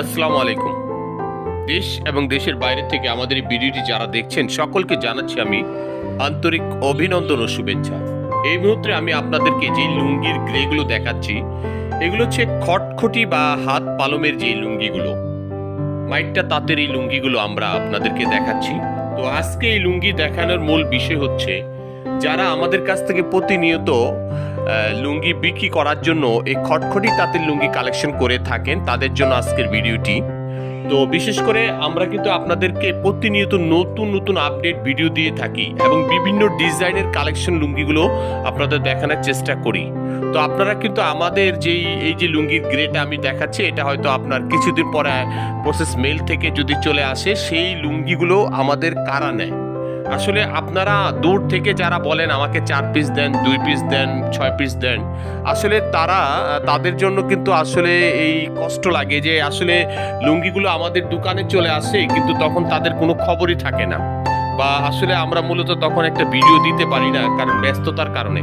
আসসালামু আলাইকুম। দেশ এবং দেশের বাইরে থেকে আমাদের এই ভিডিওটি যারা দেখছেন, সকলকে জানাচ্ছি আমি আন্তরিক অভিনন্দন ও শুভেচ্ছা। এই মুহূর্তে আমি আপনাদেরকে যে লুঙ্গির গ্রেগুলো দেখাচ্ছি, এগুলো হচ্ছে খটখটি বা হাত পালমের যে লুঙ্গিগুলো, মাইটটা তাঁতের এই লুঙ্গিগুলো আমরা আপনাদেরকে দেখাচ্ছি। তো আজকে এই লুঙ্গি দেখানোর মূল বিষয় হচ্ছে, যারা আমাদের কাছ থেকে প্রতিনিয়ত লুঙ্গি বিক্রি করার জন্য এই খটখটি তাঁতের লুঙ্গি কালেকশন করে থাকেন। তাদের জন্য আজকের ভিডিওটি। তো বিশেষ করে আমরা কিন্তু আপনাদেরকে প্রতিনিয়ত নতুন নতুন আপডেট ভিডিও দিয়ে থাকি এবং বিভিন্ন ডিজাইনের কালেকশন লুঙ্গিগুলো আপনাদের দেখানোর চেষ্টা করি। তো আপনারা কিন্তু আমাদের যেই, এই যে লুঙ্গির গ্রেটা আমি দেখাচ্ছি, এটা হয়তো আপনার কিছুদিন পরে প্রসেস মেল থেকে যদি চলে আসে, সেই লুঙ্গিগুলো আমাদের কারা নেয়? আসলে আপনারা দূর থেকে যারা বলেন, আমাকে চার পিস দেন, দুই পিস দেন, ছয় পিস দেন, আসলে তারা, তাদের জন্য কিন্তু আসলে এই কষ্ট লাগে যে আসলে লুঙ্গিগুলো আমাদের দোকানে চলে আসে, কিন্তু তখন তাদের কোনো খবরই থাকে না। বা আসলে আমরা মূলত তখন একটা ভিডিও দিতে পারি না, কারণ ব্যস্ততার কারণে।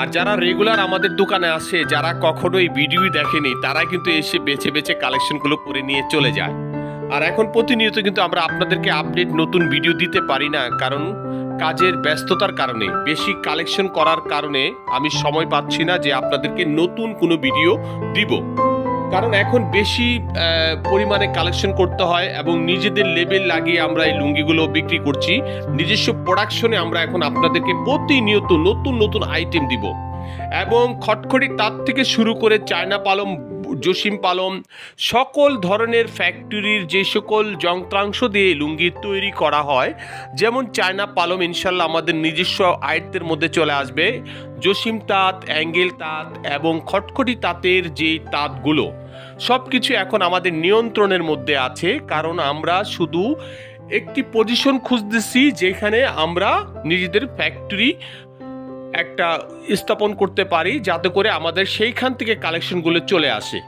আর যারা রেগুলার আমাদের দোকানে আসে, যারা কখনো এই ভিডিওই দেখেনি, তারা কিন্তু এসে বেছে বেছে কালেকশনগুলো করে নিয়ে চলে যায়। আর এখন প্রতিনিয়ত কিন্তু আমরা আপনাদেরকে আপডেট নতুন ভিডিও দিতে পারি না, কারণ কাজের ব্যস্ততার কারণে, বেশি কালেকশন করার কারণে আমি সময় পাচ্ছি না যে আপনাদেরকে নতুন কোনো ভিডিও দিব। কারণ এখন বেশি পরিমাণে কালেকশন করতে হয় এবং নিজেদের লেবেল লাগিয়ে আমরা এই লুঙ্গিগুলো বিক্রি করছি। নিজস্ব প্রোডাকশনে আমরা এখন আপনাদেরকে প্রতিনিয়ত নতুন নতুন আইটেম দিব। এবং খটখটি তার থেকে শুরু করে চায়না পালম জসিম পালম, সকল ধরনের ফ্যাক্টরির যে সকল যন্ত্রাংশ দিয়ে লুঙ্গি তৈরি করা হয়, যেমন চায়না পালম ইনশাল্লাহ আমাদের নিজস্ব আয়ত্তের মধ্যে চলে আসবে। জসিম তাঁত, অ্যাঙ্গেল তাঁত এবং খটখটি তাঁতের যে তাঁতগুলো সব কিছু এখন আমাদের নিয়ন্ত্রণের মধ্যে আছে, কারণ আমরা শুধু একটি পজিশন খুঁজতেছি যেখানে আমরা নিজেদের ফ্যাক্টরি একটা স্থাপন করতে পারি যাতে করে আমাদের সেইখান থেকে কালেকশনগুলো চলে আসে।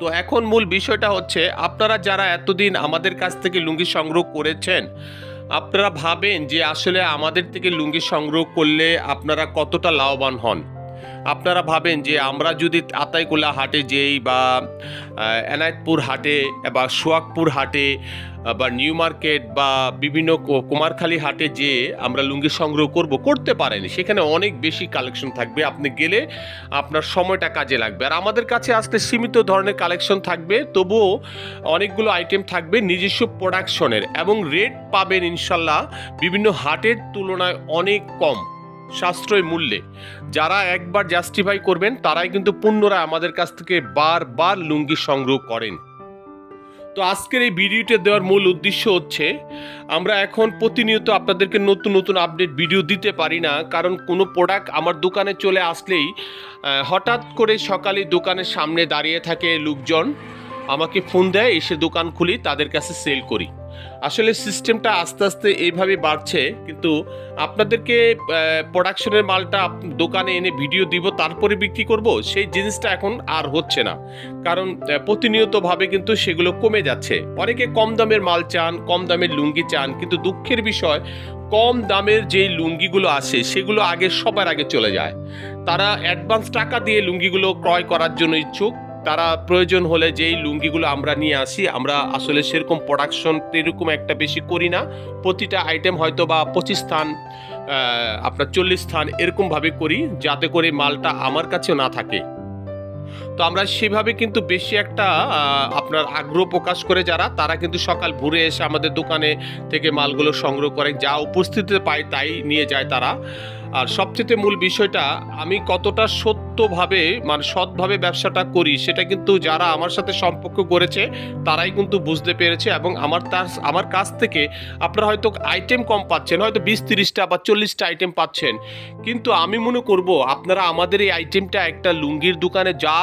তো এখন মূল বিষয়টা হচ্ছে, আপনারা যারা এতদিন আমাদের কাছ থেকে লুঙ্গি সংগ্রহ করেছেন, আপনারা ভাবেন যে আসলে আমাদের থেকে লুঙ্গি সংগ্রহ করলে আপনারা কতটা লাভবান হন? আপনারা ভাবেন যে আমরা যদি আতাইকুলা হাটে যেই বা এনায়তপুর হাটে বা সোয়াকপুর হাটে বা নিউ মার্কেট বা বিভিন্ন কুমারখালী হাটে যে আমরা লুঙ্গি সংগ্রহ করব, করতে পারেনি। সেখানে অনেক বেশি কালেকশন থাকবে। আপনি গেলে আপনার সময়টা কাজে লাগবে। আর আমাদের কাছে আসলে সীমিত ধরনের কালেকশন থাকবে। তবুও অনেকগুলো আইটেম থাকবে নিজস্ব প্রোডাকশনের এবং রেট পাবেন ইনশাল্লাহ বিভিন্ন হাটের তুলনায় অনেক কম, সাশ্রয় মূল্যে। যারা একবার জাস্টিফাই করবেন, তারাই কিন্তু পুনরায় আমাদের কাছ থেকে বারবার লুঙ্গি সংগ্রহ করেন। তো আজকের এই ভিডিওটা দেওয়ার মূল উদ্দেশ্য হচ্ছে, আমরা এখন প্রতিনিয়ত আপনাদেরকে নতুন নতুন আপডেট ভিডিও দিতে পারি না, কারণ কোনো প্রোডাক্ট আমার দোকানে চলে আসলেই হঠাৎ করে সকালে দোকানের সামনে দাঁড়িয়ে থাকে লোকজন, আমাকে ফোন দেয়, এসে দোকান খুলি, তাদের কাছে সেল করি। আসলে সিস্টেমটা আস্তে আস্তে এইভাবে বাড়ছে, কিন্তু আপনাদেরকে প্রোডাকশনের মালটা দোকানে এনে ভিডিও দিব, তারপরে বিক্রি করব, সেই জিনিসটা এখন আর হচ্ছে না। কারণ প্রতিনিয়তভাবে কিন্তু সেগুলো কমে যাচ্ছে। অনেকে কম দামের মাল চান, কম দামের লুঙ্গি চান, কিন্তু দুঃখের বিষয়, কম দামের যেই লুঙ্গিগুলো আসে সেগুলো আগে সবার আগে চলে যায়। তারা অ্যাডভান্স টাকা দিয়ে লুঙ্গিগুলো ক্রয় করার জন্য ইচ্ছুক তারা প্রয়োজন হলে যেই লুঙ্গিগুলো আমরা নিয়ে আসি, আমরা আসলে সেরকম প্রোডাকশন এরকম একটা বেশি করি না। প্রতিটা আইটেম হয়তো বা পঁচিশ স্থান আপনার চল্লিশ স্থান এরকমভাবে করি, যাতে করে মালটা আমার কাছেও না থাকে। তো আমরা সেভাবে কিন্তু বেশি একটা আপনার আগ্রহ প্রকাশ করে যারা, তারা কিন্তু সকাল ভোরে এসে আমাদের দোকানে থেকে মালগুলো সংগ্রহ করে যা উপস্থিতিতে পায় তাই নিয়ে যায় তারা। আর সবচেয়ে মূল বিষয়টা, আমি কতটা সত্যভাবে মানে সৎভাবে ব্যবসাটা করি, সেটা কিন্তু যারা আমার সাথে সম্পর্ক করেছে, তারাই কিন্তু বুঝতে পেরেছে এবং আমার তার, আমার কাছ থেকে আপনারা হয়তো আইটেম কম পাচ্ছেন, হয়তো বিশ, তিরিশটা বা চল্লিশটা আইটেম পাচ্ছেন। কিন্তু আমি মনে করব, আপনারা আমাদের এই আইটেমটা একটা লুঙ্গির দোকানে যা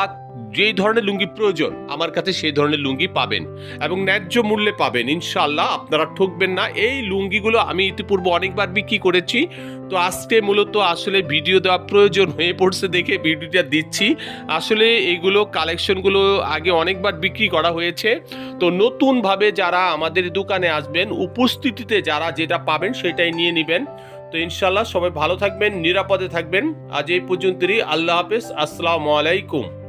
যেই ধরনের লুঙ্গি প্রয়োজন, আমার কাছে সেই ধরনের লুঙ্গি পাবেন এবং ন্যায্য মূল্যে পাবেন ইনশাল্লাহ আপনারা ঠকবেন না। এই লুঙ্গিগুলো আমি ইতিপূর্বে অনেকবার বিক্রি করেছি। তো আজকে মূলত আসলে ভিডিও দেওয়া প্রয়োজন হয়ে পড়ছে দেখে ভিডিওটা দিচ্ছি। আসলে এইগুলো কালেকশনগুলো আগে অনেকবার বিক্রি করা হয়েছে। তো নতুনভাবে যারা আমাদের দোকানে আসবেন, উপস্থিতিতে যারা যেটা পাবেন সেটাই নিয়ে নেবেন। তো ইনশাল্লাহ সবাই ভালো থাকবেন, নিরাপদে থাকবেন। আজ এই পর্যন্তই। আল্লাহ হাফেজ। আসসালামু আলাইকুম।